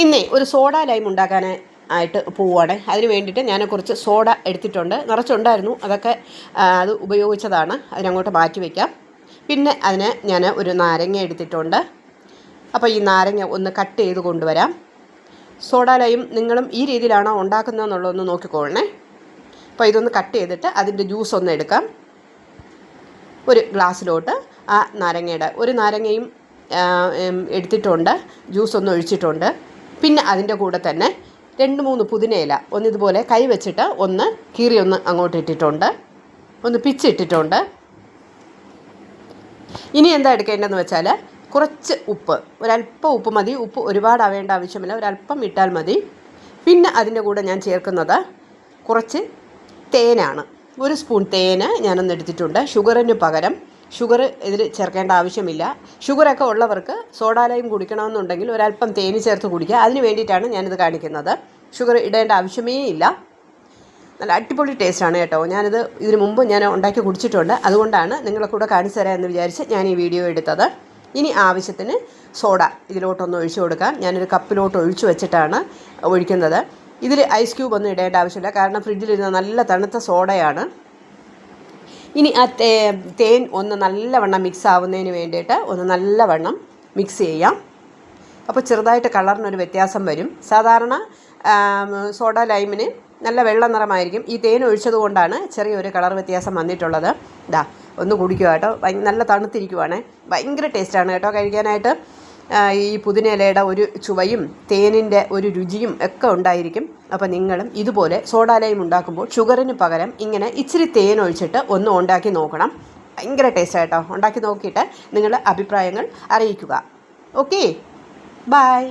ഇന്നേ ഒരു soda lime ഉണ്ടാക്കാൻ ആയിട്ട് പോവുകയാണ് അതിന് വേണ്ടിയിട്ട് ഞാൻ കുറച്ച് സോഡ എടുത്തിട്ടുണ്ട്. നിറച്ചുണ്ടായിരുന്നു. അതൊക്കെ അത് ഉപയോഗിച്ചതാണ്. അതിനങ്ങോട്ട് മാറ്റി വയ്ക്കാം പിന്നെ അതിന് ഞാൻ ഒരു നാരങ്ങ എടുത്തിട്ടുണ്ട്. അപ്പോൾ ഈ നാരങ്ങ ഒന്ന് കട്ട് ചെയ്ത് കൊണ്ടുവരാം. സോഡ ലൈം നിങ്ങളും ഈ രീതിയിലാണോ ഉണ്ടാക്കുന്നതെന്നുള്ളതൊന്ന് നോക്കിക്കോളണേ. അപ്പോൾ ഇതൊന്ന് കട്ട് ചെയ്തിട്ട് അതിന്റെ ജ്യൂസ് ഒന്ന് എടുക്കാം. ഒരു ഗ്ലാസ്സിലോട്ട് ആ നാരങ്ങയുടെ ഒരു നാരങ്ങയും എടുത്തിട്ടുണ്ട്. ജ്യൂസ് ഒന്ന് ഒഴിച്ചിട്ടുണ്ട്. പിന്നെ അതിന്റെ കൂടെ തന്നെ രണ്ട് മൂന്ന് പുതിനയില ഒന്ന് ഇതുപോലെ കൈ വെച്ചിട്ട് ഒന്ന് കീറി ഒന്ന് അങ്ങോട്ട് ഇട്ടിട്ടുണ്ട്. ഒന്ന് പിച്ചിട്ടിട്ടുണ്ട് ഇനി എന്താ എടുക്കേണ്ടതെന്ന് വെച്ചാൽ കുറച്ച് ഉപ്പ്. ഒരല്പം ഉപ്പ് മതി. ഉപ്പ് ഒരുപാട് ആവേണ്ട ആവശ്യമില്ല. ഒരല്പം ഇട്ടാൽ മതി. പിന്നെ അതിന്റെ കൂടെ ഞാൻ ചേർക്കുന്നത് കുറച്ച് തേനാണ്. ഒരു സ്പൂൺ തേന് ഞാനൊന്ന് എടുത്തിട്ടുണ്ട്. ഷുഗറിന് പകരം ഷുഗർ ഇതിൽ ചേർക്കേണ്ട ആവശ്യമില്ല. ഷുഗറൊക്കെ ഉള്ളവർക്ക് സോഡാലയും കുടിക്കണമെന്നുണ്ടെങ്കിൽ ഒരല്പം തേനി ചേർത്ത് കുടിക്കുക. അതിന് വേണ്ടിയിട്ടാണ് ഞാനിത് കാണിക്കുന്നത്. ഷുഗർ ഇടേണ്ട ആവശ്യമേ ഇല്ല. നല്ല അടിപൊളി ടേസ്റ്റാണ് കേട്ടോ. ഞാനിത് ഇതിനു മുമ്പ് ഞാൻ ഉണ്ടാക്കി കുടിച്ചിട്ടുണ്ട്. അതുകൊണ്ടാണ് നിങ്ങളെ കൂടെ കാണിച്ചു തരാം എന്ന് വിചാരിച്ച് ഞാൻ ഈ വീഡിയോ എടുത്തത്. ഇനി ആവശ്യത്തിന് സോഡ ഇതിലോട്ടൊന്ന് ഒഴിച്ചു കൊടുക്കാം. ഞാനൊരു കപ്പിലോട്ട് ഒഴിച്ചു വെച്ചിട്ടാണ് ഒഴിക്കുന്നത്. ഇതിൽ ഐസ് ക്യൂബ് ഒന്നും ഇടേണ്ട ആവശ്യമില്ല. കാരണം ഫ്രിഡ്ജിലിരുന്ന നല്ല തണുത്ത സോഡയാണ്. ഇനി ആ തേ തേൻ ഒന്ന് നല്ലവണ്ണം മിക്സ് ആവുന്നതിന് വേണ്ടിയിട്ട് ഒന്ന് നല്ലവണ്ണം മിക്സ് ചെയ്യാം. അപ്പോൾ ചെറുതായിട്ട് കളറിനൊരു വ്യത്യാസം വരും. സാധാരണ സോഡ ലൈമിന് നല്ല വെള്ള നിറമായിരിക്കും. ഈ തേൻ ഒഴിച്ചത് കൊണ്ടാണ് ചെറിയൊരു കളർ വ്യത്യാസം വന്നിട്ടുള്ളത്. ഇതാ ഒന്ന് കുടിക്കുക കേട്ടോ. നല്ല തണുത്തിരിക്കുവാണേ. ഭയങ്കര ടേസ്റ്റാണ് കേട്ടോ കഴിക്കാനായിട്ട്. ഈ പുതിനയിലയുടെ ഒരു ചുവയും തേനിന്റെ ഒരു രുചിയും ഒക്കെ ഉണ്ടായിരിക്കും. അപ്പോൾ നിങ്ങളും ഇതുപോലെ സോഡാലയം ഉണ്ടാക്കുമ്പോൾ ഷുഗറിന് പകരം ഇങ്ങനെ ഇച്ചിരി തേൻ ഒഴിച്ചിട്ട് ഒന്ന് ഉണ്ടാക്കി നോക്കണം. ഭയങ്കര ടേസ്റ്റ് ആയിട്ടോ ഉണ്ടാക്കി നോക്കിയിട്ട് നിങ്ങളുടെ അഭിപ്രായങ്ങൾ അറിയിക്കുക. Okay bye